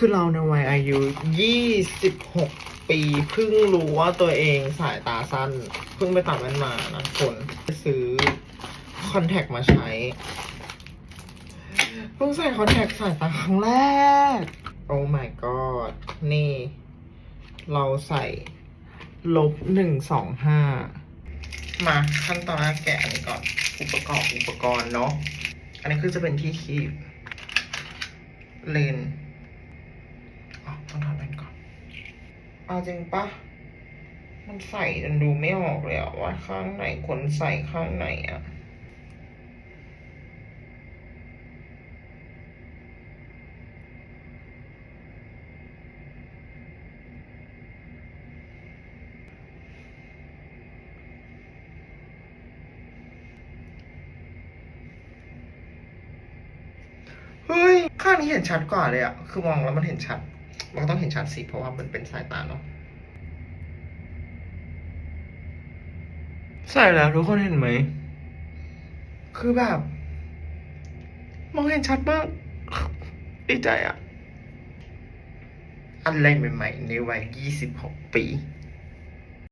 คือเราในวัยอายุ26ปีเพิ่งรู้ว่าตัวเองสายตาสั้น เพิ่งไปตัดแว่นมานะคนซื้อคอนแทคมาใช้เพิ่งใส่คอนแทคสายตาครั้งแรก โอ้ my god นี่ เราใส่ลบหนึ่งสองห้ามาขั้นตอนแรกแกะอันนี้ก่อน อุปกรณ์อุปกรณ์เนาะอันนี้คือจะเป็นที่คีบเลนส์อ๋อต้องทำเป็นก่อน เอาจริงปะมันใส่จนดูไม่ออกเลยอะว่าข้างไหนควรใส่ข้างไหนอะเฮ้ย ข้างนี้เห็นชัดกว่าเลยอะคือมองแล้วมันเห็นชัด มันก็ต้องเห็นชัดสิเพราะว่ามันเป็นสายตาเนาะใส่แล้วทุกคนเห็นไหม คือแบบ มองเห็นชัดมาก ดีใจอะอะไรใหม่ๆ ในวัย 26 ปี